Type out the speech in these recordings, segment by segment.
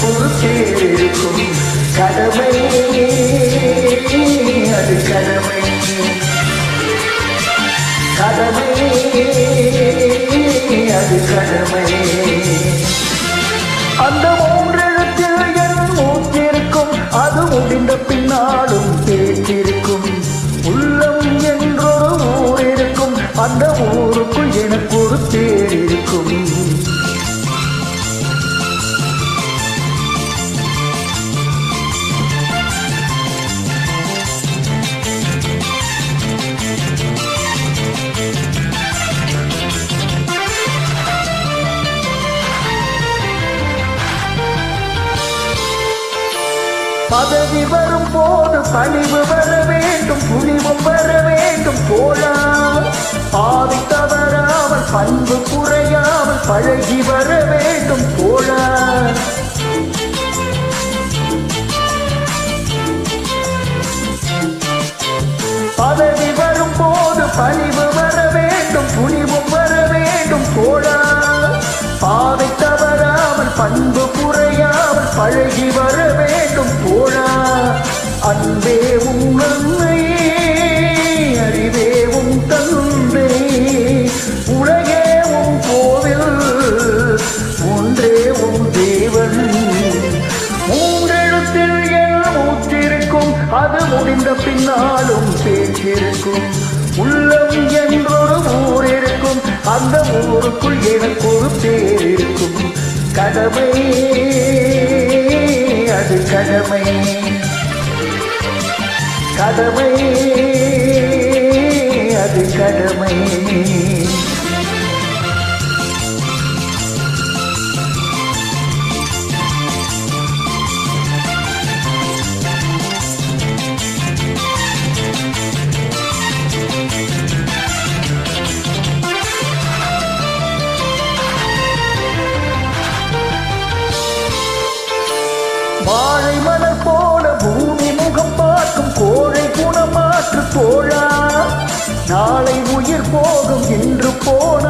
பொறுப்பே இருக்கும் கடமை அது கடமை அந்த மூன்றெழுத்தில் என் மூத்திருக்கும் அது முடிந்த பின் பதவி வரும் போது பணிவு வர வேண்டும் துணிவும் வர வேண்டும். போலாமல் பாதை தவறாமல் பண்பு குறையாமல் பழகி வர வேண்டும். தோழா பதவி வரும் போது பணிவு வர வேண்டும் துணிவும் வர வேண்டும். தோழா பாதை பண்பு குறையாமல் பழகி வர வேண்டும் தோழா அன்பே உன் நன்மை அறிவே உன் தந்தை. உலகே உன் கோவில் ஒன்றே உன் தேவன். மூன்றெழுத்தில் எல்லாம் ஊற்றிருக்கும் அது முடிந்த பின்னாலும் பேச்சிருக்கும். உள்ளம் என்றொரு ஊர் இருக்கும் அந்த ஊருக்குள் எனக்கு ஒரு பேர் இருக்கும். கடமை அது கடமை கடமை அது கடமை வாழை மலர் போல பூமி முகம் பார்க்கும் கோழை குணமாற்று தோழா நாளை உயிர் போகும் இன்று போன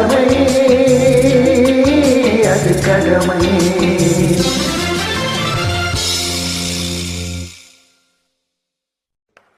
கடமை அது கடமை